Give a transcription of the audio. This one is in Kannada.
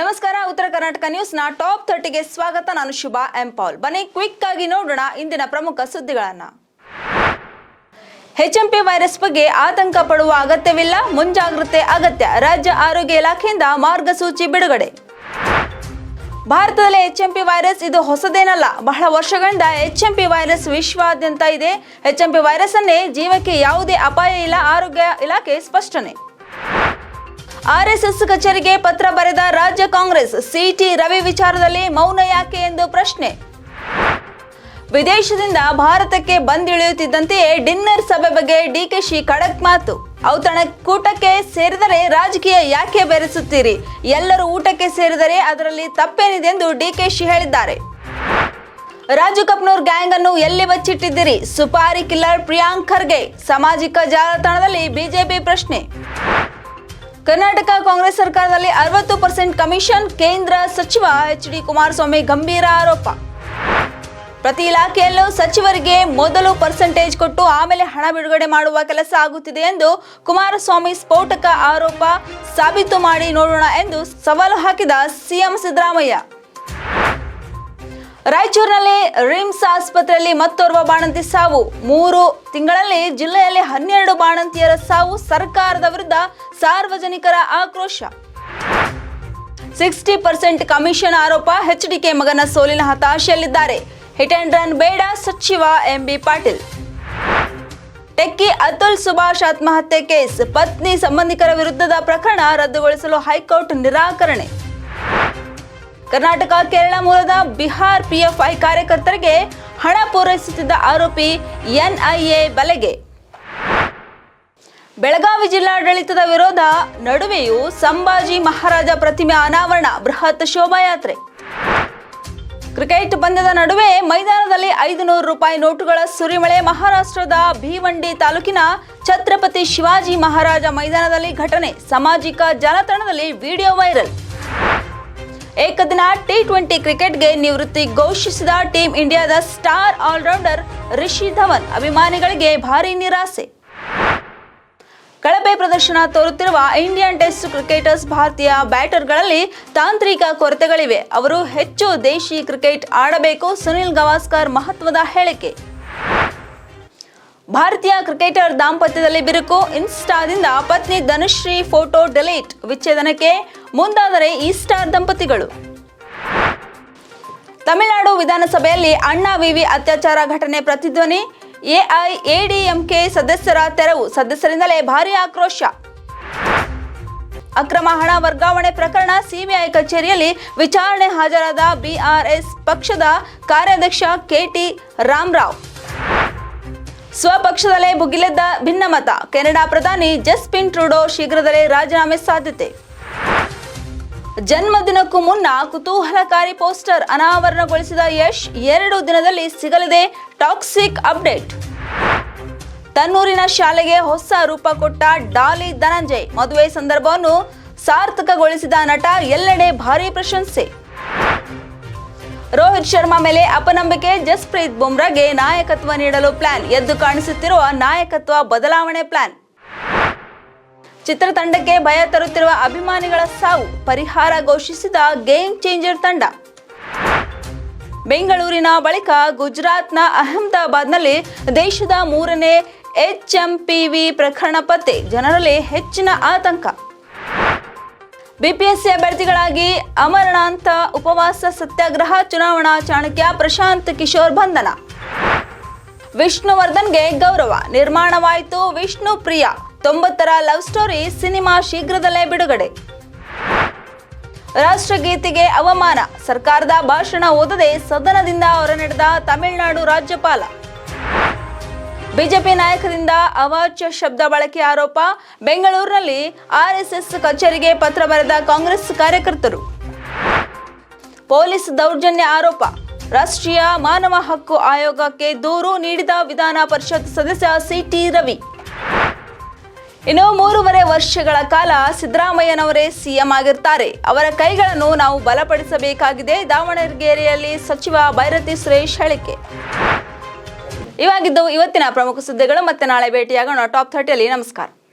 ನಮಸ್ಕಾರ, ಉತ್ತರ ಕರ್ನಾಟಕ ನ್ಯೂಸ್ನ ಟಾಪ್ ಥರ್ಟಿಗೆ ಸ್ವಾಗತ. ನಾನು ಶುಭಾ ಎಂ ಪಾಲ್. ಬನ್ನಿ ಕ್ವಿಕ್ ಆಗಿ ನೋಡೋಣ ಇಂದಿನ ಪ್ರಮುಖ ಸುದ್ದಿಗಳನ್ನ. ಎಚ್ಎಂಪಿ ವೈರಸ್ ಬಗ್ಗೆ ಆತಂಕ ಪಡುವ ಅಗತ್ಯವಿಲ್ಲ. ಮುಂಜಾಗ್ರತೆ ಅಗತ್ಯ. ರಾಜ್ಯ ಆರೋಗ್ಯ ಇಲಾಖೆಯಿಂದ ಮಾರ್ಗಸೂಚಿ ಬಿಡುಗಡೆ. ಭಾರತದಲ್ಲಿ ಎಚ್ಎಂಪಿ ವೈರಸ್ ಇದು ಹೊಸದೇನಲ್ಲ. ಬಹಳ ವರ್ಷಗಳಿಂದ ಎಚ್ಎಂಪಿ ವೈರಸ್ ವಿಶ್ವಾದ್ಯಂತ ಇದೆ. ಎಚ್ಎಂಪಿ ವೈರಸ್ ಅನ್ನೇ ಜೀವಕ್ಕೆ ಯಾವುದೇ ಅಪಾಯ ಇಲ್ಲ. ಆರೋಗ್ಯ ಇಲಾಖೆ ಸ್ಪಷ್ಟನೆ. ಆರ್ಎಸ್ಎಸ್ ಕಚೇರಿಗೆ ಪತ್ರ ಬರೆದ ರಾಜ್ಯ ಕಾಂಗ್ರೆಸ್, ಸಿಟಿ ರವಿ ವಿಚಾರದಲ್ಲಿ ಮೌನ ಯಾಕೆ ಎಂದು ಪ್ರಶ್ನೆ. ವಿದೇಶದಿಂದ ಭಾರತಕ್ಕೆ ಬಂದಿಳಿಯುತ್ತಿದ್ದಂತೆಯೇ ಡಿನ್ನರ್ ಸಭೆ ಬಗ್ಗೆ ಡಿಕೆಶಿ ಖಡಕ್ ಮಾತು. ಔತಣ ಕೂಟಕ್ಕೆ ಸೇರಿದರೆ ರಾಜಕೀಯ ಯಾಕೆ ಬೆರೆಸುತ್ತೀರಿ? ಎಲ್ಲರೂ ಊಟಕ್ಕೆ ಸೇರಿದರೆ ಅದರಲ್ಲಿ ತಪ್ಪೇನಿದೆ ಎಂದು ಡಿಕೆಶಿ ಹೇಳಿದ್ದಾರೆ. ರಾಜು ಕಪ್ನೂರ್ ಗ್ಯಾಂಗ್ ಅನ್ನು ಎಲ್ಲಿ ಬಚ್ಚಿಟ್ಟಿದ್ದೀರಿ? ಸುಪಾರಿ ಕಿಲ್ಲರ್ ಪ್ರಿಯಾಂಕ್ ಖರ್ಗೆ. ಸಾಮಾಜಿಕ ಜಾಲತಾಣದಲ್ಲಿ ಬಿಜೆಪಿ ಪ್ರಶ್ನೆ. ಕರ್ನಾಟಕ ಕಾಂಗ್ರೆಸ್ ಸರ್ಕಾರದಲ್ಲಿ ಅರವತ್ತು ಪರ್ಸೆಂಟ್ ಕಮಿಷನ್ ಕೇಂದ್ರ ಸಚಿವ ಎಚ್ ಡಿ ಕುಮಾರಸ್ವಾಮಿ ಗಂಭೀರ ಆರೋಪ. ಪ್ರತಿ ಇಲಾಖೆಯಲ್ಲೂ ಸಚಿವರಿಗೆ ಮೊದಲು ಪರ್ಸೆಂಟೇಜ್ ಕೊಟ್ಟು ಆಮೇಲೆ ಹಣ ಬಿಡುಗಡೆ ಮಾಡುವ ಕೆಲಸ ಆಗುತ್ತಿದೆ ಎಂದು ಕುಮಾರಸ್ವಾಮಿ ಸ್ಫೋಟಕ ಆರೋಪ ಸಾಬೀತು ಮಾಡಿ ನೋಡೋಣ ಎಂದು ಸವಾಲು ಹಾಕಿದ ಸಿಎಂ ಸಿದ್ದರಾಮಯ್ಯ. ರಾಯಚೂರಿನಲ್ಲಿ ರಿಮ್ಸ್ ಆಸ್ಪತ್ರೆಯಲ್ಲಿ ಮತ್ತೋರ್ವ ಬಾಣಂತಿ ಸಾವು. ಮೂರು ತಿಂಗಳಲ್ಲಿ ಜಿಲ್ಲೆಯಲ್ಲಿ ಹನ್ನೆರಡು ಬಾಣಂತಿಯರ ಸಾವು, ಸರ್ಕಾರದ ವಿರುದ್ಧ ಸಾರ್ವಜನಿಕರ ಆಕ್ರೋಶ. ಸಿಕ್ಸ್ಟಿ ಪರ್ಸೆಂಟ್ ಕಮಿಷನ್ ಆರೋಪ ಎಚ್ಡಿಕೆ ಮಗನ ಸೋಲಿನ ಹತಾಶೆಯಲ್ಲಿದ್ದಾರೆ. ಹಿಟ್ ಅಂಡ್ ರನ್ ಬೇಡ, ಸಚಿವ ಎಂಬಿ ಪಾಟೀಲ್. ಟೆಕ್ಕಿ ಅತುಲ್ ಸುಭಾಷ್ ಆತ್ಮಹತ್ಯೆ ಕೇಸ್, ಪತ್ನಿ ಸಂಬಂಧಿಕರ ವಿರುದ್ಧದ ಪ್ರಕರಣ ರದ್ದುಗೊಳಿಸಲು ಹೈಕೋರ್ಟ್ ನಿರಾಕರಣೆ. ಕರ್ನಾಟಕ, ಕೇರಳ ಮೂಲದ ಬಿಹಾರ್ ಪಿಎಫ್ಐ ಕಾರ್ಯಕರ್ತರಿಗೆ ಹಣ ಪೂರೈಸುತ್ತಿದ್ದ ಆರೋಪಿ ಎನ್ಐಎ ಬಲೆಗೆ. ಬೆಳಗಾವಿ ಜಿಲ್ಲಾಡಳಿತದ ವಿರೋಧ ನಡುವೆಯೂ ಸಂಭಾಜಿ ಮಹಾರಾಜ ಪ್ರತಿಮೆ ಅನಾವರಣ, ಬೃಹತ್ ಶೋಭಾಯಾತ್ರೆ. ಕ್ರಿಕೆಟ್ ಪಂದ್ಯದ ನಡುವೆ ಮೈದಾನದಲ್ಲಿ ಐದು ನೂರು ರೂಪಾಯಿ ನೋಟುಗಳ ಸುರಿಮಳೆ, ಮಹಾರಾಷ್ಟ್ರದ ಭೀವಂಡಿ ತಾಲೂಕಿನ ಛತ್ರಪತಿ ಶಿವಾಜಿ ಮಹಾರಾಜ ಮೈದಾನದಲ್ಲಿ ಘಟನೆ, ಸಾಮಾಜಿಕ ಜಾಲತಾಣದಲ್ಲಿ ವಿಡಿಯೋ ವೈರಲ್. ಏಕದಿನ ಟಿ ಟ್ವೆಂಟಿ ಕ್ರಿಕೆಟ್ಗೆ ನಿವೃತ್ತಿ ಘೋಷಿಸಿದ ಟೀಂ ಇಂಡಿಯಾದ ಸ್ಟಾರ್ ಆಲ್ರೌಂಡರ್ ರಿಷಿ ಧವನ್ ಅಭಿಮಾನಿಗಳಿಗೆ ಭಾರಿ ನಿರಾಸೆ. ಕಳಪೆ ಪ್ರದರ್ಶನ ತೋರುತ್ತಿರುವ ಇಂಡಿಯನ್ ಟೆಸ್ಟ್ ಕ್ರಿಕೆಟರ್ಸ್ ಭಾರತೀಯ ಬ್ಯಾಟರ್ಗಳಲ್ಲಿ ತಾಂತ್ರಿಕ ಕೊರತೆಗಳಿವೆ. ಅವರು ಹೆಚ್ಚು ದೇಶಿ ಕ್ರಿಕೆಟ್ ಆಡಬೇಕು, ಸುನಿಲ್ ಗವಾಸ್ಕರ್ ಮಹತ್ವದ ಹೇಳಿಕೆ. ಭಾರತೀಯ ಕ್ರಿಕೆಟರ್ ದಾಂಪತ್ಯದಲ್ಲಿ ಬಿರುಕು. ಇನ್ಸ್ಟಾದಿಂದ ಪತ್ನಿ ಧನುಶ್ರೀ ಫೋಟೋ ಡಿಲೀಟ್. ವಿಚ್ಛೇದನಕ್ಕೆ ಮುಂದಾದರೆ ಈ ಸ್ಟಾರ್ ದಂಪತಿಗಳು. ತಮಿಳುನಾಡು ವಿಧಾನಸಭೆಯಲ್ಲಿ ಅಣ್ಣಾ ವಿವಿ ಅತ್ಯಾಚಾರ ಘಟನೆ ಪ್ರತಿಧ್ವನಿ. ಎಐಎಡಿಎಂಕೆ ಸದಸ್ಯರ ತೆರವು. ಸದಸ್ಯರಿಂದಲೇ ಭಾರೀ ಆಕ್ರೋಶ. ಅಕ್ರಮ ಹಣ ವರ್ಗಾವಣೆ ಪ್ರಕರಣ ಸಿಬಿಐ ಕಚೇರಿಯಲ್ಲಿ ವಿಚಾರಣೆ ಹಾಜರಾದ ಬಿಆರ್ಎಸ್ ಪಕ್ಷದ ಕಾರ್ಯಾಧ್ಯಕ್ಷ ಕೆಟಿ ರಾಮರಾವ್. ಸ್ವಪಕ್ಷದಲ್ಲೇ ಭುಗಿಲೆದ್ದ ಭಿನ್ನಮತ. ಕೆನಡಾ ಪ್ರಧಾನಿ ಜಸ್ಪಿನ್ ಟ್ರೂಡೋ ಶೀಘ್ರದಲ್ಲೇ ರಾಜೀನಾಮೆ ಸಾಧ್ಯತೆ. ಜನ್ಮದಿನಕ್ಕೂ ಮುನ್ನ ಕುತೂಹಲಕಾರಿ ಪೋಸ್ಟರ್ ಅನಾವರಣಗೊಳಿಸಿದ ಯಶ್ ಎರಡು ದಿನದಲ್ಲಿ ಸಿಗಲಿದೆ ಟಾಕ್ಸಿಕ್ ಅಪ್ಡೇಟ್. ತನ್ನೂರಿನ ಶಾಲೆಗೆ ಹೊಸ ರೂಪ ಕೊಟ್ಟ ಡಾಲಿ ಧನಂಜಯ್ ಮದುವೆ ಸಂದರ್ಭವನ್ನು ಸಾರ್ಥಕಗೊಳಿಸಿದ ನಟ ಎಲ್ಲೆಡೆ ಭಾರೀ ಪ್ರಶಂಸೆ. ರೋಹಿತ್ ಶರ್ಮಾ ಮೇಲೆ ಅಪನಂಬಿಕೆ, ಜಸ್ಪ್ರೀತ್ ಬುಮ್ರಾಗೆ ನಾಯಕತ್ವ ನೀಡಲು ಪ್ಲಾನ್. ಎದ್ದು ಕಾಣಿಸುತ್ತಿರುವ ನಾಯಕತ್ವ ಬದಲಾವಣೆ ಪ್ಲಾನ್. ಚಿತ್ರತಂಡಕ್ಕೆ ಭಯ ತರುತ್ತಿರುವ ಅಭಿಮಾನಿಗಳ ಸಾವು. ಪರಿಹಾರ ಘೋಷಿಸಿದ ಗೇಮ್ ಚೇಂಜರ್ ತಂಡ. ಬೆಂಗಳೂರಿನ ಬಳಿಕ ಗುಜರಾತ್ನ ಅಹಮದಾಬಾದ್ನಲ್ಲಿ ದೇಶದ ಮೂರನೇ ಎಚ್ಎಂಪಿವಿ ಪ್ರಕರಣ ಪತ್ತೆ. ಜನರಲ್ಲಿ ಹೆಚ್ಚಿನ ಆತಂಕ. ಬಿಪಿಎಸ್ಸಿ ಅಭ್ಯರ್ಥಿಗಳಾಗಿ ಅಮರಣಾಂತ ಉಪವಾಸ, ಸತ್ಯಾಗ್ರಹ, ಚುನಾವಣಾ ಚಾಣಕ್ಯ, ಪ್ರಶಾಂತ್ ಕಿಶೋರ್ ಬಂಧನ. ವಿಷ್ಣುವರ್ಧನ್ಗೆ ಗೌರವ. ನಿರ್ಮಾಣವಾಯಿತು ವಿಷ್ಣು ಪ್ರಿಯ. ತೊಂಬತ್ತರ ಲವ್ ಸ್ಟೋರಿ ಸಿನಿಮಾ ಶೀಘ್ರದಲ್ಲೇ ಬಿಡುಗಡೆ. ರಾಷ್ಟ್ರಗೀತೆಗೆ ಅವಮಾನ. ಸರ್ಕಾರದ ಭಾಷಣ ಓದದೆ ಸದನದಿಂದ ಹೊರನಡೆದ ತಮಿಳುನಾಡು ರಾಜ್ಯಪಾಲ. ಬಿಜೆಪಿ ನಾಯಕರಿಂದ ಅವಾಚ್ಯ ಶಬ್ದ ಬಳಕೆ ಆರೋಪ. ಬೆಂಗಳೂರಿನಲ್ಲಿ ಆರ್ಎಸ್ಎಸ್ ಕಚೇರಿಗೆ ಪತ್ರ ಬರೆದ ಕಾಂಗ್ರೆಸ್ ಕಾರ್ಯಕರ್ತರು. ಪೊಲೀಸ್ ದೌರ್ಜನ್ಯ ಆರೋಪ. ರಾಷ್ಟ್ರೀಯ ಮಾನವ ಹಕ್ಕು ಆಯೋಗಕ್ಕೆ ದೂರು ನೀಡಿದ ವಿಧಾನ ಪರಿಷತ್ ಸದಸ್ಯ ಸಿಟಿ ರವಿ. ಇನ್ನು ಮೂರುವರೆ ವರ್ಷಗಳ ಕಾಲ ಸಿದ್ದರಾಮಯ್ಯನವರೇ ಸಿಎಂ ಆಗಿರ್ತಾರೆ. ಅವರ ಕೈಗಳನ್ನು ನಾವು ಬಲಪಡಿಸಬೇಕಾಗಿದೆ. ದಾವಣಗೆರೆಯಲ್ಲಿ ಸಚಿವ ಭೈರತಿ ಸುರೇಶ್ ಹೇಳಿಕೆ. ಇವಾಗಿದ್ದು ಇವತ್ತಿನ ಪ್ರಮುಖ ಸುದ್ದಿಗಳು ಮತ್ತೆ ನಾಳೆ ಭೇಟಿಯಾಗೋಣ. ಟಾಪ್ ಥರ್ಟಿಯಲ್ಲಿ ನಮಸ್ಕಾರ.